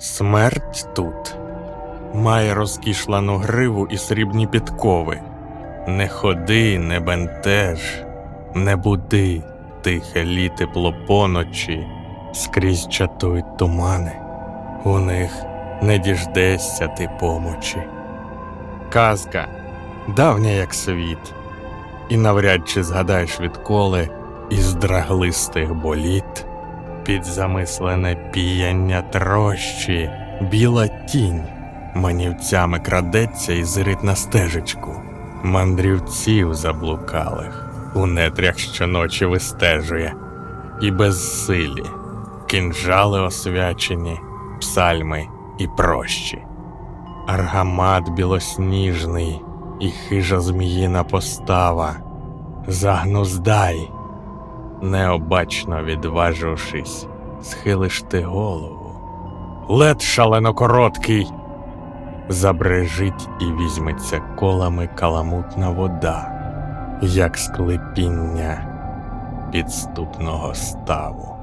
Смерть тут має розкішлану гриву і срібні підкови. Не ходи, не бентеж, не буди, тихе лі тепло поночі, скрізь чатують тумани, у них не діждешся ти помочі. Казка давня як світ, і навряд чи згадаєш відколи із драглистих боліт під замислене піяння трощі, біла тінь. Манівцями крадеться і зирить на стежечку, мандрівців заблукалих у нетрях щоночі вистежує, і безсилі, кинжали освячені, псальми і прощі. Аргамат білосніжний і хижа зміїна постава, загнуздай, необачно відважившись, схилиш ти голову. Лед шалено короткий, забрежить і візьметься колами каламутна вода, як склепіння підступного ставу.